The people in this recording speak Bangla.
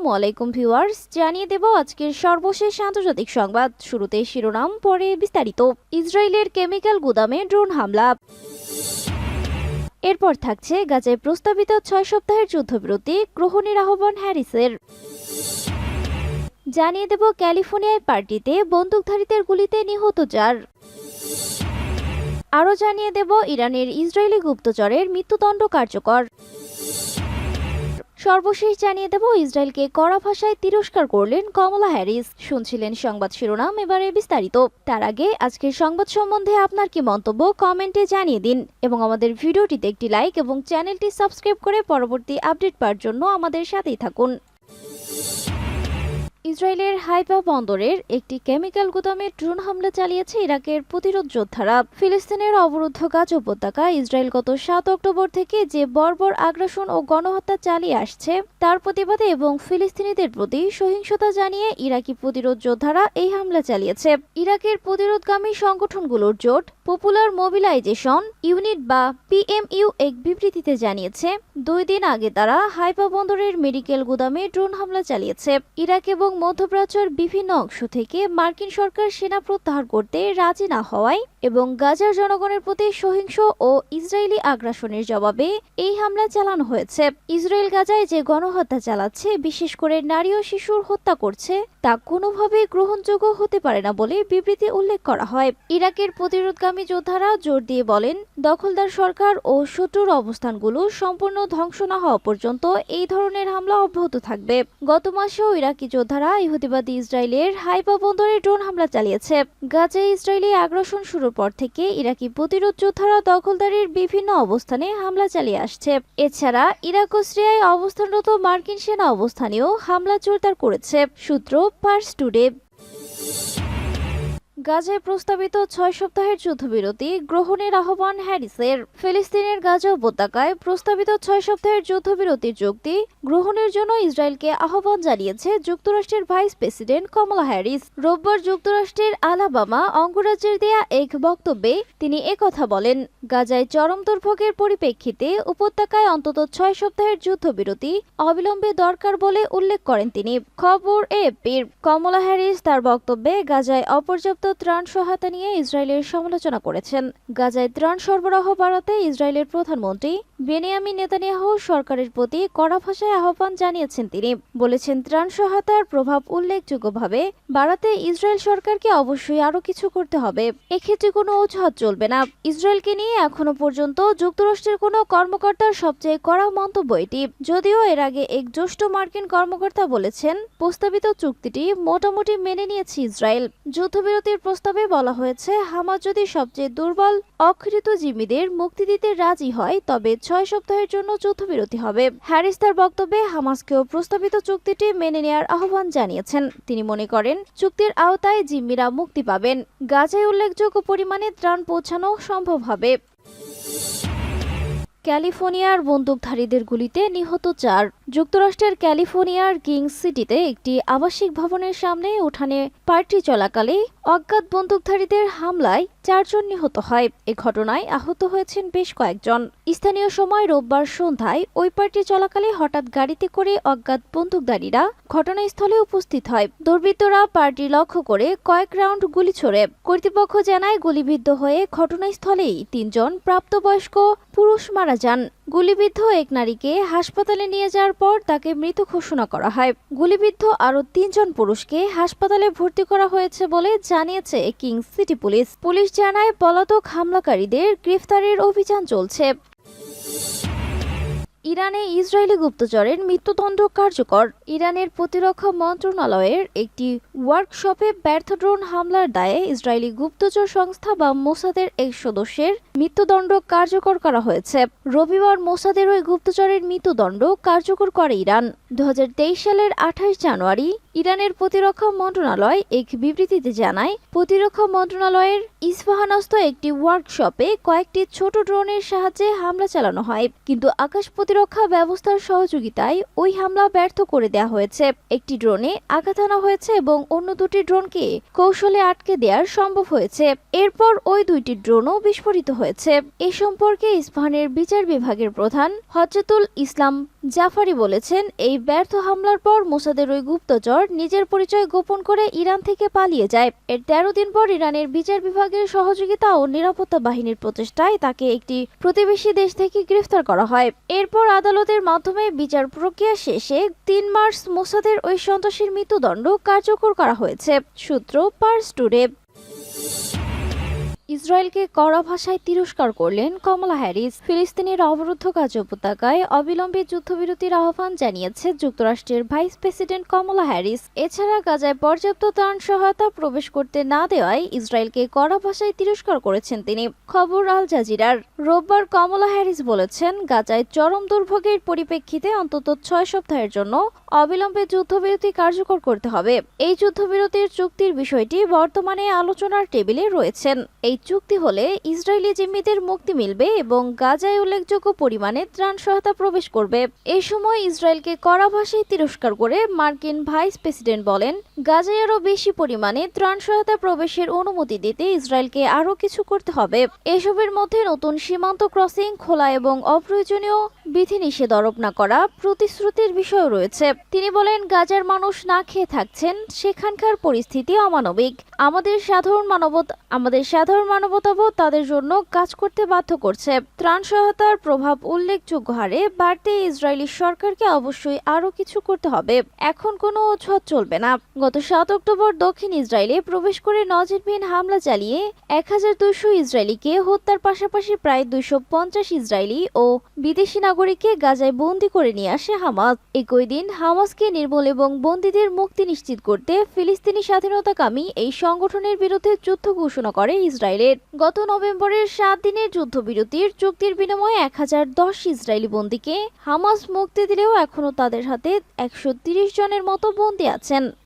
আসসালামু আলাইকুম ভিউয়ার্স। জানিয়ে দেব আজকের সর্বশেষ আন্তর্জাতিক সংবাদ। শুরুতে শিরোনাম, পরে বিস্তারিত। ইসরায়েলের কেমিক্যাল গুদামে ড্রোন হামলা। এরপর থাকছে গাজায় প্রস্তাবিত ছয় সপ্তাহের যুদ্ধবিরতি, গ্রহণের আহ্বান হ্যারিসের। জানিয়ে দেব ক্যালিফোর্নিয়ায় পার্টিতে বন্দুকধারীদের গুলিতে নিহত চার। আরও জানিয়ে দেব ইরানের ইসরায়েলি গুপ্তচরের মৃত্যুদণ্ড কার্যকর। সর্বশেষ জানিয়ে দেব, ইসরায়েলকে কড়া ভাষায় তিরস্কার করলেন কমলা হ্যারিস। শুনছিলেন সংবাদ শিরোনাম, এবারে বিস্তারিত। তার আগে আজকের সংবাদ সম্বন্ধে আপনার কি মন্তব্য কমেন্টে জানিয়ে দিন এবং আমাদের ভিডিওটিতে একটি লাইক এবং চ্যানেলটি সাবস্ক্রাইব করে পরবর্তী আপডেট পাওয়ার জন্য আমাদের সাথেই থাকুন। ইসরায়েলের হাইপা বন্দরের একটি কেমিক্যাল গুদামে ড্রোন হামলা চালিয়েছে ইরাকের প্রতিরোধ যোদ্ধারা। ফিলিস্তিনের অবরুদ্ধ গাজ উপত্যকা ইসরায়েল গত সাত অক্টোবর থেকে যে বর্বর আগ্রাসন ও গণহত্যা চালিয়ে আসছে, তার প্রতিবাদে এবং ফিলিস্তিনিদের প্রতি সহিংসতা জানিয়ে ইরাকি প্রতিরোধ যোদ্ধারা এই হামলা চালিয়েছে। ইরাকের প্রতিরোধগামী সংগঠনগুলোর জোট পপুলার মোবিলাইজেশন ইউনিট বা পিএমইউ এক বিবৃতিতে জানিয়েছে, দুই দিন আগে তারা হাইপা বন্দরের মেডিকেল গুদামে ড্রোন হামলা চালিয়েছে। ইরাক এবং মধ্যপ্রাচ্যের বিভিন্ন অংশ থেকে মার্কিন সরকার সেনা প্রত্যাহার করতে রাজি না হওয়ায় এবং গাজার জনগণের প্রতি সহিংস ও ইসরায়েলি আগ্রাসনের জবাবে এই হামলা চালানো হয়েছে। ইসরায়েল গাজায় যে গণহত্যা চালাচ্ছে, বিশেষ করে নারী ও শিশুর হত্যা করছে, তা কোনোভাবেই গ্রহণযোগ্য হতে পারে না বলে বিবৃতি উল্লেখ করা হয়। ইরাকের প্রতিরোধগামী যোদ্ধারা জোর দিয়ে বলেন, দখলদার সরকার ও শত্রুর অবস্থানগুলো সম্পূর্ণ ধ্বংস না হওয়া পর্যন্ত এই ধরনের হামলা অব্যাহত থাকবে। গত মাসেও ইরাকি যোদ্ধারা ইহুদিবাদী ইসরায়েলের হাইপা বন্দরে ড্রোন হামলা চালিয়েছে। গাজে ইসরায়েলি আগ্রাসন শুরুর পর থেকে ইরাকি প্রতিরোধ যোদ্ধারা দখলদারির বিভিন্ন অবস্থানে হামলা চালিয়ে আসছে। এছাড়া ইরাক ও সিরিয়ায় অবস্থানরত মার্কিন সেনা অবস্থানেও হামলা জোরদার করেছে, সূত্র পার্স টুডে। গাজায় প্রস্তাবিত ছয় সপ্তাহের যুদ্ধবিরতি গ্রহণের আহ্বান হ্যারিসের। ফিলিস্তিনের গাজা উপত্যকায় প্রস্তাবিত ছয় সপ্তাহের যুদ্ধবিরতির চুক্তি গ্রহণের জন্য ইসরায়েলকে আহ্বান জানিয়েছে যুক্তরাষ্ট্রের ভাইস প্রেসিডেন্ট কমলা হ্যারিস। রোববার যুক্তরাষ্ট্রের আলাবামা অঙ্গরাজ্যের দেয়া এক বক্তব্যে তিনি একথা বলেন, গাজায় চরম দুর্ভোগের পরিপ্রেক্ষিতে উপত্যকায় অন্তত ছয় সপ্তাহের যুদ্ধবিরতি অবিলম্বে দরকার বলে উল্লেখ করেন তিনি। খবর এপির কমলা হ্যারিস তার বক্তব্যে, গাজায় অপর্যাপ্ত ত্রাণ সহায়তা নিয়ে ইসরায়েলের সমালোচনা করেছেন। গাজায় ত্রাণ সরবরাহ বাড়াতে ইসরায়েলের প্রধানমন্ত্রী বেনিয়ামিন নেতানিয়াহু সরকারের প্রতি কড়া ভাষায় আহ্বান জানিয়েছেন তিনি। বলেছেন, ত্রাণ সহায়তার প্রভাব উল্লেখযোগ্যভাবে বাড়াতে ইসরায়েল সরকারকে অবশ্যই আরও কিছু করতে হবে। এক্ষেত্রে কোনো অজুহাত চলবে না। ইসরায়েলকে নিয়ে এখনও পর্যন্ত যুক্তরাষ্ট্রের কোনো কর্মকর্তার সবচেয়ে কড়া মন্তব্য এটি। যদিও এর আগে এক জ্যেষ্ঠ মার্কিন কর্মকর্তা বলেছেন, প্রস্তাবিত চুক্তিটি মোটামুটি মেনে নিয়েছে ইসরায়েল। যুদ্ধবিরতির প্রস্তাবে বলা হয়েছে হামাস যদি সবচেয়ে দুর্বল, অকৃত জিম্মিদের মুক্তি দিতে রাজি হয়, তবে ছয় সপ্তাহের জন্য যুদ্ধবিরতি হবে। হ্যারিস তার বক্তব্যে হামাসকেও প্রস্তাবিত চুক্তিটি মেনে নেয়ার আহ্বান জানিয়েছেন। তিনি মনে করেন, চুক্তির আওতায় জিম্মিরা মুক্তি পাবেন। গাজায় উল্লেখযোগ্য পরিমাণে ত্রাণ পৌঁছানো সম্ভব হবে। ক্যালিফোর্নিয়ার বন্দুকধারীদের গুলিতে নিহত চার। যুক্তরাষ্ট্রের ক্যালিফোর্নিয়ার কিং সিটিতে একটি আবাসিক ভবনের সামনে উঠানে পার্টি চলাকালে অজ্ঞাত বন্দুকধারীদের হামলায় চারজন নিহত হয়। এ ঘটনায় আহত হয়েছেন বেশ কয়েকজন। স্থানীয় সময় রোববার সন্ধ্যায় ওই পার্টি চলাকালে হঠাৎ গাড়িতে করে অজ্ঞাত বন্দুকধারীরা ঘটনাস্থলে উপস্থিত হয়। দুর্বৃত্তরা পার্টি লক্ষ্য করে কয়েক রাউন্ড গুলি ছোড়ে। কর্তৃপক্ষ জানায় গুলিবিদ্ধ হয়ে ঘটনাস্থলেই তিনজন প্রাপ্তবয়স্ক পুরুষ মারা যান। গুলিবিদ্ধ এক নারীকে হাসপাতালে নিয়ে যাওয়ার পর তাকে মৃত ঘোষণা করা হয়। গুলিবিদ্ধ আরও তিনজন পুরুষকে হাসপাতালে ভর্তি করা হয়েছে বলে জানিয়েছে কিং সিটি পুলিশ। পুলিশ জানায়, পলাতক হামলাকারীদের গ্রেফতারের অভিযান চলছে। ইরানে ইসরায়েলি গুপ্তচরের মৃত্যুদণ্ড কার্যকর। ইরানের প্রতিরক্ষা মন্ত্রণালয়ের একটি ওয়ার্কশপে ব্যর্থ ড্রোন হামলার দায়ে ইসরায়েলি গুপ্তচর সংস্থা বা মোসাদের এক সদস্যের মৃত্যুদণ্ড কার্যকর করা হয়েছে। রবিবার মোসাদের ওই গুপ্তচরের মৃত্যুদণ্ড কার্যকর করে ইরান। দু হাজার তেইশ সালের আঠাশ জানুয়ারি ইরানের প্রতিরক্ষা মন্ত্রণালয় এক বিবৃতিতে জানায়, প্রতিরক্ষা মন্ত্রণালয়ের ইস্পাহানস্থ একটি ওয়ার্কশপে কয়েকটি ছোট ড্রোনের সাহায্যে হামলা চালানো হয়। কিন্তু আকাশ প্রতিরক্ষা ব্যবস্থার সহযোগিতায় ওই হামলা ব্যর্থ করে দেয়া হয়েছে। একটি ড্রোনে আঘাত আনা হয়েছে এবং অন্য দুটি ড্রোনকে কৌশলে আটকে দেওয়ার সম্ভব হয়েছে। এরপর ওই দুইটি ড্রোনও বিস্ফোরিত হয়েছে। এ সম্পর্কে ইস্পাহানের বিচার বিভাগের প্রধান হজরতুল ইসলাম জাফারি বলেছেন, এই ব্যর্থ হামলার পর মোসাদের ওই গুপ্তচর নিজের পরিচয় গোপন করে ইরান থেকে পালিয়ে যায়। এর তেরো দিন পর ইরানের বিচার বিভাগের সহযোগিতা ও নিরাপত্তা বাহিনীর প্রচেষ্টায় তাকে একটি প্রতিবেশী দেশ থেকে গ্রেফতার করা হয়। এরপর আদালতের মাধ্যমে বিচার প্রক্রিয়া শেষে তিন মার্চ মোসাদের ওই সন্ত্রাসীর মৃত্যুদণ্ড কার্যকর করা হয়েছে। সূত্র পার্স টুডে। ইসরায়েলকে কড়া ভাষায় তিরস্কার করলেন কমলা হ্যারিস। ফিলিস্তিনের অবরুদ্ধ গাজা উপত্যকায় অবিলম্বে যুদ্ধবিরতির আহ্বান জানিয়েছে যুক্তরাষ্ট্রের ভাইস প্রেসিডেন্ট কমলা হ্যারিস। এছাড়া গাজায় পর্যাপ্ত ত্রাণ সহায়তা প্রবেশ করতে না দেওয়ায় ইসরায়েলকে কড়া ভাষায় তিরস্কার করেছেন তিনি। খবর আল জাজিরার। রোববার কমলা হ্যারিস বলেছেন, গাজায় চরম দুর্ভোগের পরিপ্রেক্ষিতে অন্তত ছয় সপ্তাহের জন্য অবিলম্বে যুদ্ধবিরতি কার্যকর করতে হবে। এই যুদ্ধবিরতির চুক্তির বিষয়টি বর্তমানে আলোচনার টেবিলে রয়েছেন। এই চুক্তি হলে ইসরায়েলি জিম্মিদের মুক্তি মিলবে এবং গাজায় উল্লেখযোগ্য পরিমাণে ত্রাণ সহায়তা প্রবেশ করবে। এই সময় ইসরায়েলকে কড়া ভাষায় তিরস্কার করে মার্কিন ভাইস প্রেসিডেন্ট বলেন, গাজায় আরও বেশি পরিমাণে ত্রাণ সহায়তা প্রবেশের অনুমতি দিতে ইসরায়েলকে আরও কিছু করতে হবে। এসবের মধ্যে নতুন সীমান্ত ক্রসিং, খোলা এবং অপ্রয়োজনীয় বিধিনিষেধ আরোপ না করা প্রতিশ্রুতির বিষয় রয়েছে। তিনি বলেন, গাজার মানুষ না খেয়ে থাকছেন, সেখানকার পরিস্থিতি অমানবিক। আমাদের সাধারণ মানবত, আমাদের সাধারণ মানবতাবোধ তাদের জন্য কাজ করতে বাধ্য করছে। ত্রাণ সহায়তার প্রভাব উল্লেখযোগ্য হারে বাড়তে ইসরায়েলি সরকারকে অবশ্যই আরও কিছু করতে হবে। এখন কোনো অজুহাত চলবে না। গত সাত অক্টোবর দক্ষিণ ইসরায়েলে প্রবেশ করে নজিরবিহীন হামলা চালিয়ে এক হাজার দুইশো ইসরায়েলিকে হত্যার পাশাপাশি প্রায় দুইশো পঞ্চাশ ইসরায়েলি ও বিদেশি নাগরিককে গাজায় বন্দি করে নিয়ে আসে হামাস। একই দিন হামাসকে নির্মূল এবং বন্দীদের মুক্তি নিশ্চিত করতে ফিলিস্তিনি স্বাধীনতাকামী এই সংগঠনের বিরুদ্ধে যুদ্ধ ঘোষণা করে ইসরায়েলের গত নভেম্বরের সাত দিনের যুদ্ধবিরতির চুক্তির বিনিময়ে এক হাজার দশ ইসরায়েলি বন্দীকে হামাস মুক্তি দিলেও এখনও তাদের হাতে একশো জনের মতো বন্দী আছেন।